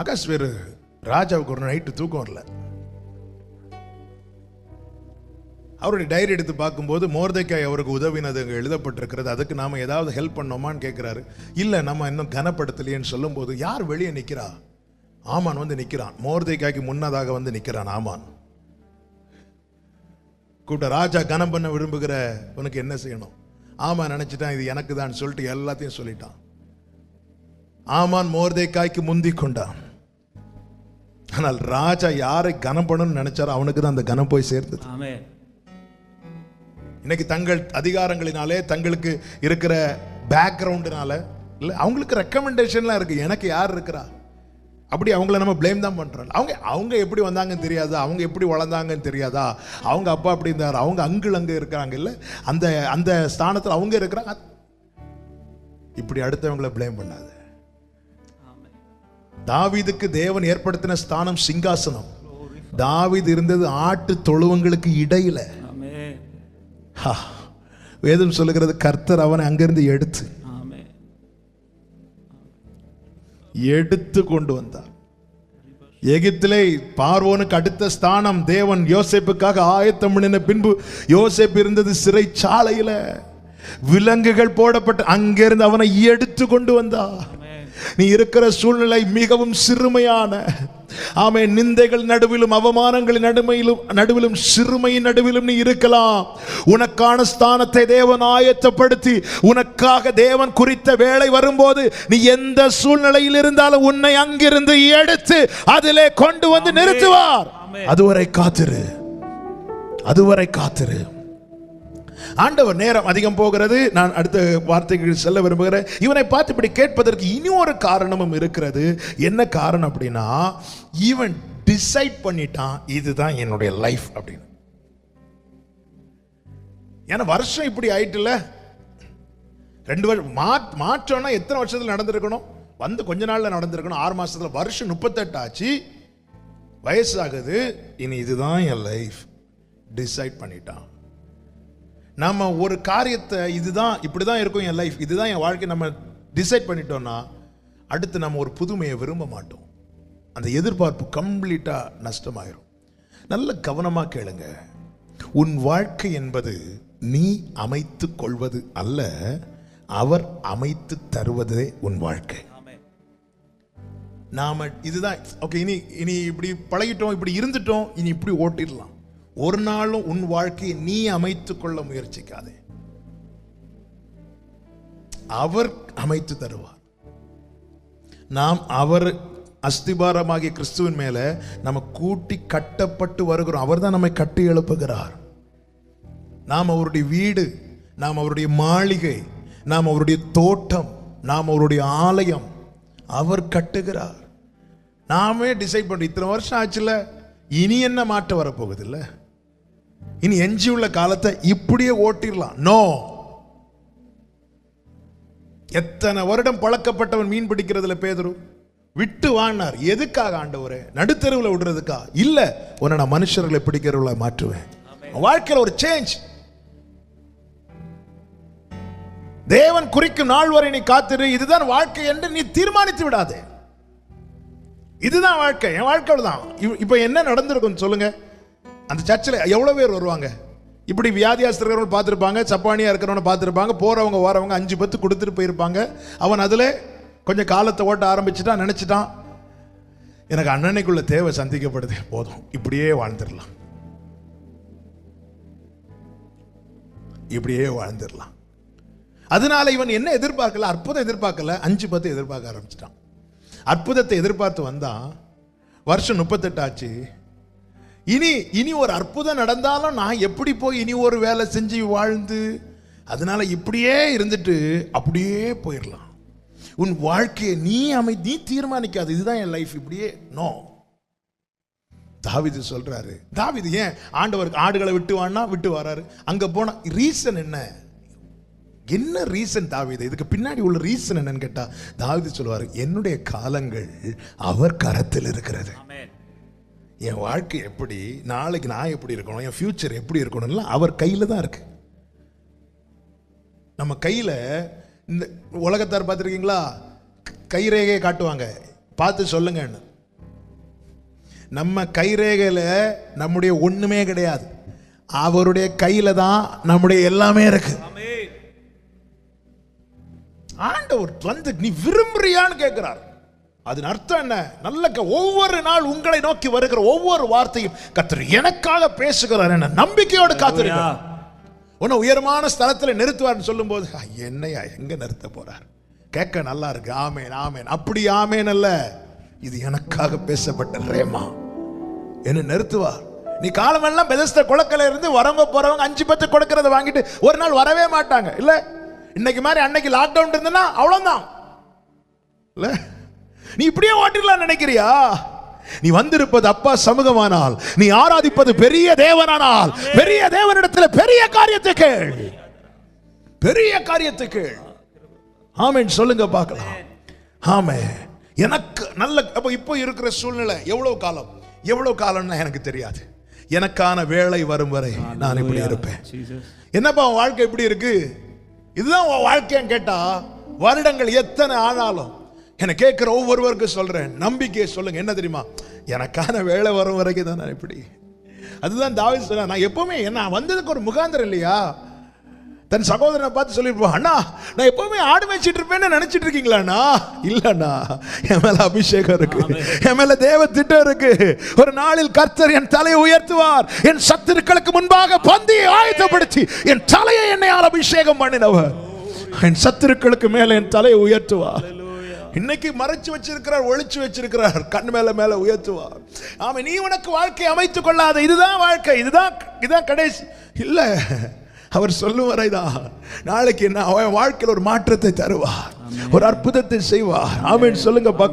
ஆகாஷ் வேறு ராஜாவுக்கு ஒரு நைட்டு தூக்கம் வரல. அவருடைய டைரி எடுத்து பார்க்கும்போது மோர்தைக்காய் அவருக்கு உதவினது அங்கே எழுதப்பட்டிருக்கிறது. அதுக்கு நாம் ஏதாவது ஹெல்ப் பண்ணோமான்னு கேட்குறாரு இல்லை நம்ம இன்னும் கனப்படுத்தலையேன்னு சொல்லும்போது யார் வெளியே நிற்கிறா ஆமான் வந்து நிற்கிறான் மோர்தைக்காய்க்கு முன்னதாக வந்து நிற்கிறான் ஆமான். கூப்பிட்ட ராஜா கனம் பண்ண விரும்புகிற உனக்கு என்ன செய்யணும்? ஆமாம் நினைச்சிட்டான் இது எனக்கு தான் சொல்லிட்டு எல்லாத்தையும் சொல்லிட்டான். ஆமான் மோர்தைக்காய்க்கு முந்தி கொண்டான். ஆனால் ராஜா யாரை கனம் பண்ணணும்னு நினைச்சாரோ அவனுக்கு தான் அந்த கனம் போய் சேர்ந்தது இன்னைக்கு தங்கள் அதிகாரங்களினாலே தங்களுக்கு இருக்கிற பேக்ரவுண்டினால இல்லை அவங்களுக்கு ரெக்கமெண்டேஷன்லாம் இருக்கு. எனக்கு யார் இருக்கிறா? அப்படி அவங்கள நம்ம ப்ளேம் தான் பண்றோம். அவங்க அவங்க எப்படி வந்தாங்கன்னு தெரியாதா? அவங்க எப்படி வளர்ந்தாங்கன்னு தெரியாதா? அவங்க அப்பா அப்படி இருந்தார்? அவங்க அங்கிள் அங்கே இருக்கிறாங்க இல்லை? அந்த அந்த ஸ்தானத்தில் அவங்க இருக்கிறாங்க. இப்படி அடுத்தவங்கள ப்ளேம் பண்ணாது. தாவீதுக்கு தேவன் ஏற்படுத்தின ஸ்தானம் சிங்காசனம். தாவீது இருந்தது ஆட்டு தொழுவங்களுக்கு இடையில. ஹா. வேதம் சொல்லுகிறது கர்த்தர் அவனை அங்கிருந்து எடுத்து எடுத்து கொண்டு வந்தார். எகிப்திலே பார்வோனுக்கு அடுத்த ஸ்தானம் தேவன் யோசேப்புக்காக ஆயத்தம் பண்ணின பின்பு யோசேப் இருந்தது சிறைச்சாலையில. விலங்குகள் போடப்பட்டு அங்கிருந்து அவனை எடுத்து கொண்டு வந்தார். நீ இருக்கிற சூழ்நிலை மிகவும் சிறுமையான. ஆமே நிந்தைகள் நடுவிலும் அவமானங்களின் நடுமையிலும் நடுவிலும் சிறுமையின் நடுவிலும் நீ இருக்கலாம். உனக்கான ஸ்தானத்தை தேவன் ஆயத்தப்படுத்தி உனக்காக தேவன் குறித்த வேலை வரும்போது நீ எந்த சூழ்நிலையில் இருந்தாலும் உன்னை அங்கிருந்து எடுத்து அதிலே கொண்டு வந்து நிறுத்துவார். அதுவரை காத்திரு. அதுவரை காத்திரு. ஆண்டவர் நேரம் அதிகம் போகிறது. நான் அடுத்த வார்த்தைகள் செல்ல விரும்புகிறேன். இவனை பார்த்து இப்படி கேட்பதற்கு இனி ஒரு காரணமும் இருக்கிறது. என்ன காரணம் அப்படின்னா இவன் டிசைட் பண்ணிட்டான் இதுதான் என்னுடைய லைஃப் அப்படின்னு. ஏன்னா வருஷம் இப்படி ஆயிட்டுல ரெண்டு வருஷம் மா மாற்றம்னா எத்தனை வருஷத்தில் நடந்திருக்கணும்? வந்து கொஞ்ச நாள்ல நடந்திருக்கணும். ஆறு மாசத்துல வருஷம் முப்பத்தெட்டு ஆச்சு. வயசாகுது. இனி இதுதான் என் லைஃப் டிசைட் பண்ணிட்டான். நம்ம ஒரு காரியத்தை இதுதான் இப்படி தான் இருக்கும் என் லைஃப் இதுதான் என் வாழ்க்கை நம்ம டிசைட் பண்ணிட்டோம்னா அடுத்து நம்ம ஒரு புதுமையை விரும்ப மாட்டோம். அந்த எதிர்பார்ப்பு கம்ப்ளீட்டாக நஷ்டமாயிரும். நல்ல கவனமாக கேளுங்க. உன் வாழ்க்கை என்பது நீ அமைத்து கொள்வது அல்ல அவர் அமைத்து தருவதே உன் வாழ்க்கை. நாம இதுதான் ஓகே இனி இனி இப்படி பழகிட்டோம் இப்படி இருந்துட்டோம் இனி இப்படி ஓட்டிடலாம். ஒரு நாளும் உன் வாழ்க்கையை நீ அமைத்துக் கொள்ள முயற்சிக்காதே. அவர் அமைத்து தருவார். நாம் அவர் அஸ்திபாரமாகிய கிறிஸ்துவின் மேல நம்ம கூட்டி கட்டப்பட்டு வருகிறோம். அவர் தான் நம்மை கட்டி எழுப்புகிறார். நாம் அவருடைய வீடு நாம் அவருடைய மாளிகை நாம் அவருடைய தோட்டம் நாம் அவருடைய ஆலயம் அவர் கட்டுகிறார். நாமே டிசைட் பண்ணுறோம் இத்தனை வருஷம் ஆச்சுல இனி என்ன மாற்றம் வரப்போகுது இல்லை? இனி எஞ்சியுள்ள காலத்தை இப்படியே ஓட்டிடலாம். நோ எத்தனை வருடம் பழக்கப்பட்டவன் மீன் பிடிக்கிறதுல பேதரு? விட்டு வாங்கினார் எதுக்காக ஆண்டவரே? நடுத்தெருவில் விடுறதுக்கா? இல்ல உன்னை நான் மனுஷர்களை பிடிக்கிறவள மாற்றுவேன். வாழ்க்கையில ஒரு சேஞ்ச் தேவன் குறிக்கும் நாள் வரை நீ காத்திரு. இதுதான் வாழ்க்கை என்று நீ தீர்மானித்து விடாதே. இதுதான் வாழ்க்கை. என் வாழ்க்கை தான். இப்போ என்ன நடந்திருக்கும் சொல்லுங்க. அந்த சர்ச்சில் எவ்வளோ பேர் வருவாங்க? இப்படி வியாதியாஸ்து இருக்கிறவங்க பார்த்துருப்பாங்க சப்பானியாக இருக்கிறவனை பார்த்துருப்பாங்க போகிறவங்க வரவங்க அஞ்சு பத்து கொடுத்துட்டு போயிருப்பாங்க. அவன் அதில் கொஞ்சம் காலத்தை ஓட்ட ஆரம்பிச்சுட்டான் நினச்சிட்டான். எனக்கு அண்ணனைக்குள்ள தேவை சந்திக்கப்படுது போதும் இப்படியே வாழ்ந்துடலாம். இப்படியே வாழ்ந்துடலாம். அதனால இவன் என்ன எதிர்பார்க்கல? அற்புதம் எதிர்பார்க்கல அஞ்சு பத்து எதிர்பார்க்க ஆரம்பிச்சிட்டான். அற்புதத்தை எதிர்பார்த்து வந்தான். வருஷம் முப்பத்தெட்டு ஆச்சு. இனி இனி ஒரு அற்புதம் நடந்தாலும் நான் எப்படி போய் இனி ஒரு வேலை செஞ்சு வாழ்ந்து? அதனால இப்படியே இருந்துட்டு அப்படியே போயிடலாம் உன் வாழ்க்கையை நீ அமை நீ தீர்மானிக்காது. இதுதான் என் லைஃப் இப்படியே நோ தாவிது சொல்றாரு. தாவிது ஏன் ஆண்டவர் ஆடுகளை விட்டு வான்னா விட்டு வராரு? அங்க போன ரீசன் என்ன? என்ன ரீசன் தாவிது? இதுக்கு பின்னாடி உள்ள ரீசன் என்னன்னு கேட்டா தாவிது சொல்லுவாரு என்னுடைய காலங்கள் அவர் கரத்தில் இருக்கிறது. என் வாழ்க்கை எப்படி நாளைக்கு நான் எப்படி இருக்கணும் என் ஃபியூச்சர் எப்படி இருக்கணும்லாம் அவர் கையில் தான் இருக்கு. நம்ம கையில் இந்த உலகத்தார் பார்த்துருக்கீங்களா? கைரேகையை காட்டுவாங்க. பார்த்து சொல்லுங்கன்னு. நம்ம கைரேகையில நம்முடைய ஒண்ணுமே கிடையாது. அவருடைய கையில தான் நம்முடைய எல்லாமே இருக்கு. ஆண்டவர் வந்து நீ விரும்புறியான்னு கேட்கிறார். அதன் அர்த்தம் என்ன? நல்ல ஒவ்வொரு நாள் உங்களை நோக்கி வருகிற ஒவ்வொரு வார்த்தையும் கத்தர் எனக்காக பேசுகிறார் என்ன நம்பிக்கையோடு காத்திருக்க உன்னை உயரமான ஸ்தலத்தில் நிறுத்துவார்னு சொல்லும்போது "ஆ, என்னையா எங்க நிறுத்த போறார்? கேட்க நல்லா இருக்கு. ஆமேன் ஆமேன். அப்படி ஆமேன் அல்ல. இது எனக்காக பேசப்பட்ட ரேமா. என்ன நிறுத்துவார். நீ காலமெல்லாம் பெதஸ்த குளக்கல இருந்து வரவங்க போறவங்க அஞ்சு பத்து கொடுக்கறத வாங்கிட்டு ஒரு நாள் வரவே மாட்டாங்க. இல்ல? இன்னைக்கு மாதிரி அன்னைக்கு லாக்டவுன் இருந்ததுன்னா அவ்வளவுதான். இல்ல? நீ இப்படியே ஓட்டிடலாம் நினைக்கிறியா? நீ வந்திருப்பது அப்பா சமூகமானால் நீ ஆராதிப்பது பெரிய தேவனானால். பெரிய தேவனிடத்துல பெரிய காரியத்தை கேள். பெரிய காரியத்தை கேள். ஆமென். சொல்லுங்க பார்க்கலாம். ஆமே எனக்கு நல்ல அப்ப இப்போ இருக்கிற சூழ்நிலை எவ்வளவு காலம்? எவ்வளவு காலம்னா எனக்கு தெரியாது. எனக்கான வேலை வரும் வரை நான் இப்படி இருப்பேன். என்னப்பா உன் வாழ்க்கை எப்படி இருக்கு? இதுதான் உன் வாழ்க்கைன்னு கேட்டா வருடங்கள் எத்தனை ஆனாலும் என்னை கேட்கிற ஒவ்வொருவருக்கும் சொல்றேன். நம்பிக்கையை சொல்லுங்க. என்ன தெரியுமா? எனக்கான வேலை வரும் வரைக்கும் தான் நான் இப்படி. அதுதான் தாவீது சொன்னா நான் எப்பவுமே என்ன வந்ததுக்கு ஒரு முகாந்திரம் இல்லையா? தன் சகோதரனை பார்த்து சொல்லியிருப்பான் அண்ணா நான் எப்பவுமே ஆடு மேய்ச்சிட்டு இருப்பேன்னு நினைச்சிட்டு இருக்கீங்களாண்ணா இல்லண்ணா என் மேல அபிஷேகம் இருக்கு. என் மேல தேவ திட்டம் இருக்கு. ஒரு நாளில் கர்த்தர் என் தலையை உயர்த்துவார். என் சத்துருக்களுக்கு முன்பாக பந்தியை ஆயத்தப்படுத்தி என் தலையை என்னையால் அபிஷேகம் பண்ணினவர். என் சத்துருக்களுக்கு மேல என் தலையை உயர்த்துவார். இன்னைக்கு மறைச்சு வச்சிருக்கிறார் ஒளிச்சு வச்சிருக்கிறார். கண் மேல மேல உயர்த்துவார். ஆமா நீ உனக்கு வாழ்க்கை அமைத்துக் கொள்ளாத இதுதான் வாழ்க்கை இதுதான் இதுதான் கடைசி. இல்ல அவர் சொல்லும் வரைதான். நாளைக்கு என்ன அவன் வாழ்க்கையில் ஒரு மாற்றத்தை தருவார். ஒரு அற்புதத்தை செய்வார். ஆமென் சொல்லுங்க பார்க்கலாம்